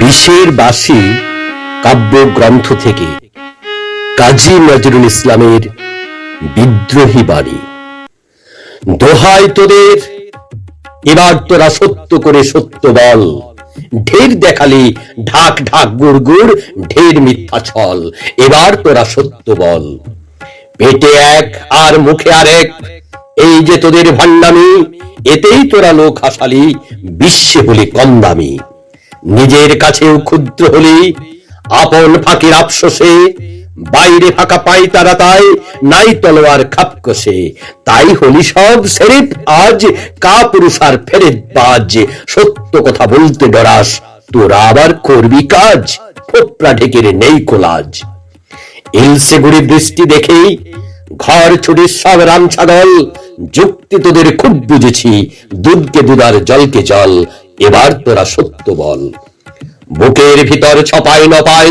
বিশের বাসী কাব্যগ্রন্থ থেকে কাজী নজরুল ইসলামের বিদ্রোহী বাণী। দোহাই তোদের, এবার তোরা সত্য করে সত্য বল। ঢের দেখালি, ঢাক ঢাক গুড় গুড়, ঢের মিথ্যা ছল। এবার তোরা সত্য বল। পেটে এক আর মুখে আরেক, এই যে তোদের ভান্ডামি, এতেই তোরা লোক হাসালি বিশ্বে হলি কম দামি। নিজের কাছেও ক্ষুদ্র হলি, আপন ফাঁকির আফসোসে, বাইরে ফাঁকা পাই তারা তাই, নাই তলোয়ার খাপ কষে তাই হলি সব সেরিফ আজ কা পুরুষার ফেরেত বাজ। সত্য কথা বলতে ডরাস, তোরা আবার করবি কাজ খোপরা ঢেকের নেই কোলাজ। ইলসে গুড়ি বৃষ্টি দেখেই, ঘর ছুটির সব রাম ছাগল, যুক্তি তোদের খুব বুঝেছি, দুধকে দুধার জলকে জল এবার তোরা সত্য বল। বুকের ভিতর ছপাই নপাই,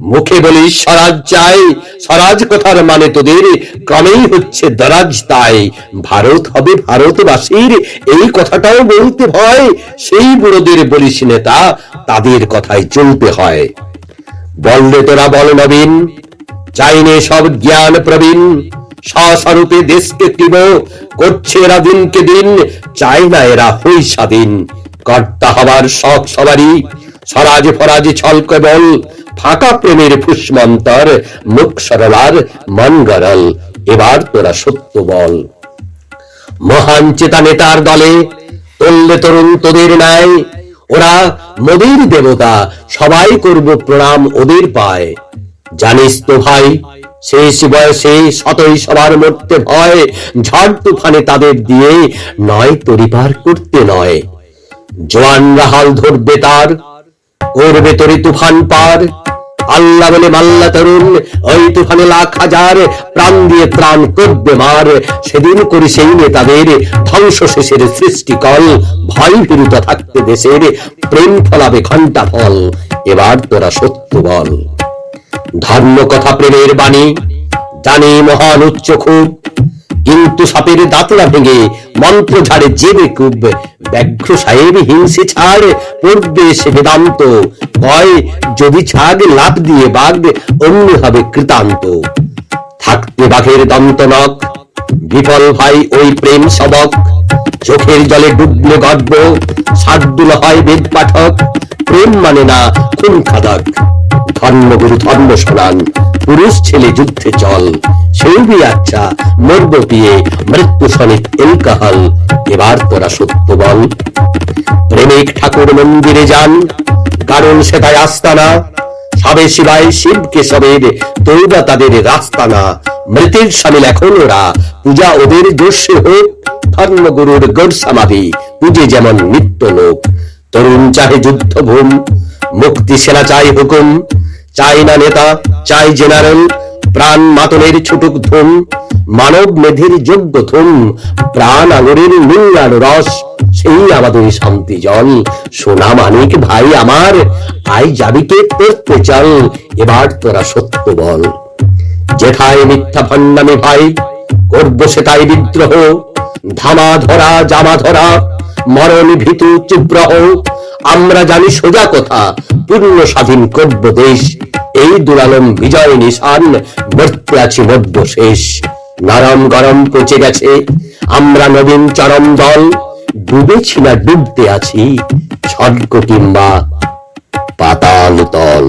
মুখে বলি স্বরাজ চাই। স্বরাজ কথার মানে তোদের ক্রমেই হচ্ছে দরাজ তাই। ভারত হবে ভারতবাসীর, এই কথাটাও বলতে ভয়। সেই বুড়োদের বলিস নেতা, তাদের কথায় চলতে হয়। বললে তোরা বল নবীন চাইনে সব জ্ঞান প্রবীণ। স্বস্বরূপে দেশকে টিব করছে এরা দিনকে দিন, চাই না এরা হই স্বাধীন। কর্তা হবার শখ সবারই। স্বরাজ ফরাজ ছল কেবল, ফাঁকা প্রেমের ফুসমন্তর, মুখ সরলার মন গরল এবার তোরা সত্য বল। মহান চেতা নেতার দলে তল্লে তরুণ তোদের ন্যায়, ওরা মোদের দেবতা, সবাই করব প্রণাম ওদের পায়। জানিস তো ভাই, শেষ বয়সে শতই সবার মরতে ভয়, ঝড় তুফানে তাদের দিয়ে নয় পরিবার করতে নয়। জোয়ানরা হাল ধরবে তার, করবে তরি তুফান পার। আল্লাহ বলে, মাল্লা তরুণ, ওই তুফানে লাখ হাজার প্রাণ দিয়ে প্রাণ করবে মার। সেদিন করি সেই নেতাদের ধ্বংস শেষের সৃষ্টিকল ভয় ভীরুত থাকতে দেশের, প্রেম ফলাবে ঘণ্টা ফল। এবার তোরা সত্য বল। ধর্ম কথা প্রেমের বাণী, জানি মহান উচ্চ খুব। কিন্তু সাপের দাঁতলা ভেঙে মন্ত্র ঝাড়ে যে বেকুব ব্যাঘ্র সাহেব হিংসে ছাড় পড়বে সে বেদান্ত। ভয় যদি ছাগ লাভ দিয়ে বাঘ, অন্য হবে কৃতান্ত। থাকতে বাঘের দন্তনক বিফল ভাই ওই প্রেম সবক। চোখের জলে ডুবলে গর্ব সাদ্দুল হয় বেদ পাঠক। প্রেম মানে না খুন খাদক। ধর্মগুরু ধর্ম শোনান, পুরুষ ছেলে যুদ্ধে চল। সেউবি আচ্ছা মরব পিয়ে মৃত্যু সনিক এলকাহল, এবার তোরা সত্য বল। প্রেমিক ঠাকুর মন্দিরে যান, কারণ সেটাই আস্তানা। সবে শিবায় শিব কেশবের তৈবা তাদের রাস্তানা। মৃতের সামিল এখন ওরা, পূজা ওদের জোশে হোক, ধর্মগুরুর গড় সমাধি, পুজে যেমন নিত্য লোক। তরুণ চাহে যুদ্ধ ভূম, মুক্তি সেনা চাই হুকুম চাই না নেতা চাই জেনারেল প্রাণ মাতনের ছুটুক ধুম, মানব মেধির যোগ্য থুম, প্রাণ আঙুরের নীলার রস, সেই আমাদের শান্তি জল। সোনা মানিক ভাই আমার, আই যাবিকে করতে চল এবার তোরা সত্য বল। যেথায় মিথ্যা ভণ্ডামি ভাই, করব সেটাই বিদ্রোহ। ধামা ধরা জামা ধরা মরণ ভীতু চিব্রহ আমরা জানি সোজা কথা, পূর্ণ স্বাধীন করব দেশ। এই দুরালম বিজয় নিশান বর্তে আছি মধ্য শেষ। নরম গরম পচে গেছে, আমরা নবীন চরম দল। ডুবেছি না, ডুবতে আছি ছটক কিংবা পাতাল তল।